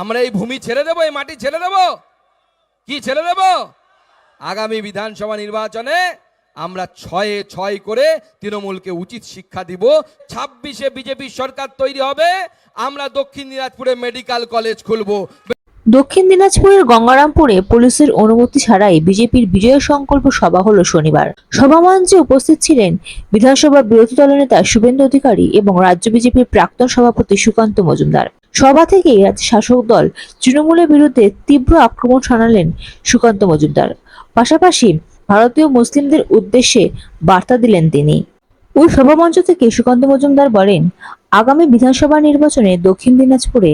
আমরা এই ভূমি ছেড়ে দেবো, এই মাটি ছেড়ে দেব? কি ছেড়ে দেব? আগামী বিধানসভা নির্বাচনে আমরা ছয়ে ছয় করে তৃণমূলকে উচিত শিক্ষা দিব। ছাব্বিশে বিজেপি সরকার তৈরি হবে, আমরা দক্ষিণ দিনাজপুরে মেডিকেল কলেজ খুলবো। দক্ষিণ দিনাজপুরের গঙ্গারামপুরে পুলিশের অনুমতি ছাড়াই বিজেপির বিজয় সংকল্প সভা হলো শনিবার। সভা মঞ্চে উপস্থিত ছিলেন বিধানসভা বিরোধী দলনেতা শুভেন্দু অধিকারী এবং রাজ্য বিজেপির প্রাক্তন সভাপতি সুকান্ত মজুমদার। সভা থেকেই রাজ্য শাসক দল তৃণমূলের বিরুদ্ধে তীব্র আক্রমণ শানালেন সুকান্ত মজুমদার। পাশাপাশি ভারতীয় মুসলিমদের উদ্দেশ্যে বার্তা দিলেন তিনি। ওই সভামঞ্চ থেকে সুকান্ত মজুমদার বলেন, আগামী বিধানসভা নির্বাচনে দক্ষিণ দিনাজপুরে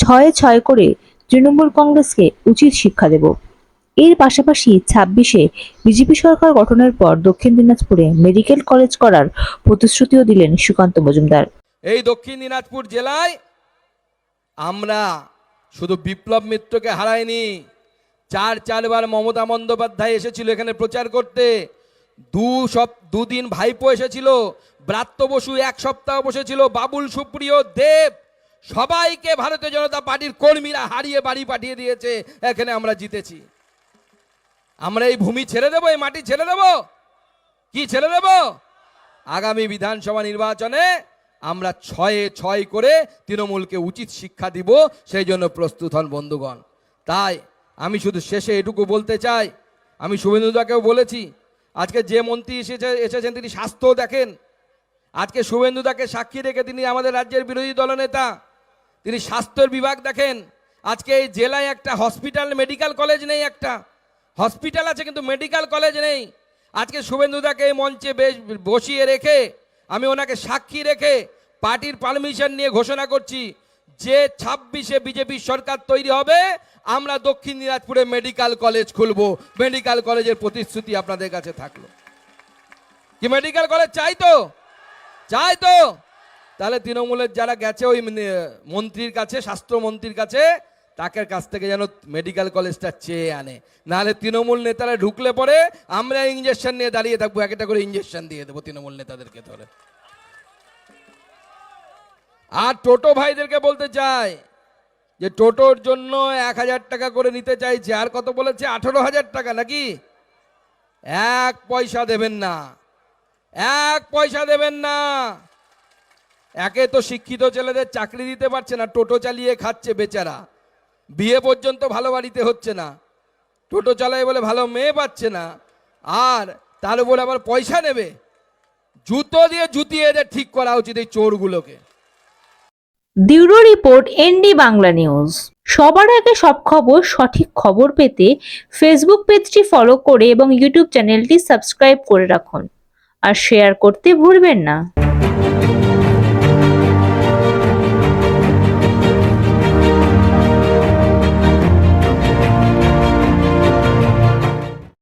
ছয়ে ছয় করে তৃণমূল কংগ্রেসকে উচিত শিক্ষা দেব। এর পাশাপাশি ছাব্বিশে বিজেপি সরকার গঠনের পর দক্ষিণ দিনাজপুরে মেডিকেল কলেজ করার প্রতিশ্রুতিও দিলেন সুকান্ত মজুমদার। এই দক্ষিণ দিনাজপুর জেলায় আমরা শুধু বিপ্লব মিত্রকে হারাইনি, চার চারবার মমতা বন্দ্যোপাধ্যায় এসেছিল এখানে প্রচার করতে, দু সপ, দুদিন ভাইপো এসেছিল, ব্রাত্য বসু এক সপ্তাহ বসেছিল, বাবুল, সুপ্রিয়, দেব, সবাইকে ভারতীয় জনতা পার্টির কর্মীরা হারিয়ে বাড়ি পাঠিয়ে দিয়েছে, এখানে আমরা জিতেছি। আমরা এই ভূমি ছেড়ে দেবো, এই মাটি ছেড়ে দেবো? কি ছেড়ে দেবো? আগামী বিধানসভা নির্বাচনে আমরা ছয়ে, ছয় করে তৃণমূলকে উচিত শিক্ষা দিব, সেই জন্য প্রস্তুত হন বন্ধুগণ। তাই আমি শুধু শেষে এটুকু বলতে চাই, আমি শুভেন্দুদাকেও বলেছি, আজকে যে মন্ত্রী এসেছে, এসেছেন তিনি স্বাস্থ্য দেখেন। আজকে শুভেন্দুদাকে সাক্ষী রেখে তিনি আমাদের রাজ্যের বিরোধী দলনেতা, তিনি স্বাস্থ্যের বিভাগ দেখেন। আজকে এই জেলায় একটা হসপিটাল, মেডিকেল কলেজ নেই একটা। হসপিটাল আছে কিন্তু মেডিকেল কলেজ নেই। আজকে শুভেন্দুদাকে এই মঞ্চে বেশ বসিয়ে রেখে আমি ওনাকে সাক্ষী রেখে পার্টির পারমিশন নিয়ে ঘোষণা করছি, যে ছাব্বিশে বিজেপি সরকার তৈরি হবে, আমরা দক্ষিণ দিনাজপুরে মেডিকেল কলেজ খুলবো। মেডিকেল কলেজের প্রতিশ্রুতি আপনাদের কাছে থাকল। কি মেডিকেল কলেজ চাই তো? চাই তো? তাহলে তৃণমূলের যারা গেছে ওই মানে- মন্ত্রীর কাছে, স্বাস্থ্যমন্ত্রীর কাছে তাকে কাছ থেকে যেন মেডিকেল কলেজটা চেয়ে আনে। নাহলে তৃণমূল নেতারা ঢুকলে পরে আমরা ইঞ্জেকশন নিয়ে দাঁড়িয়ে থাকব একটা করে ইঞ্জেকশন দিয়ে দেবো তৃণমূল নেতাদেরকে ধরে। আর টোটো ভাইদেরকে বলতে চাই যে টোটোর জন্য এক হাজার টাকা করে নিতে চাইছে। আর কত বলেছে? আঠেরো হাজার টাকা নাকি? এক পয়সা দেবেন না। এক পয়সা দেবেন না। একে তো শিক্ষিত ছেলেদের চাকরি দিতে পারছে না, টোটো চালিয়ে খাচ্ছে বেচারা। বিয়ে পর্যন্ত ভালো বাড়িতে হচ্ছে না। টোটো চালায় বলে ভালো মেয়ে পাচ্ছে না। আর তার উপরে আবার পয়সা নেবে। জুতো দিয়ে জুতিয়ে এদের ঠিক করা উচিত এই চোরগুলোকে। Bureau report, ND Bangla news. সবার আগে সব খবর, সঠিক খবর পেতে ফেসবুক পেজটি ফলো করে এবং ইউটিউব চ্যানেলটি সাবস্ক্রাইব করে রাখুন। আর শেয়ার করতে ভুলবেন না।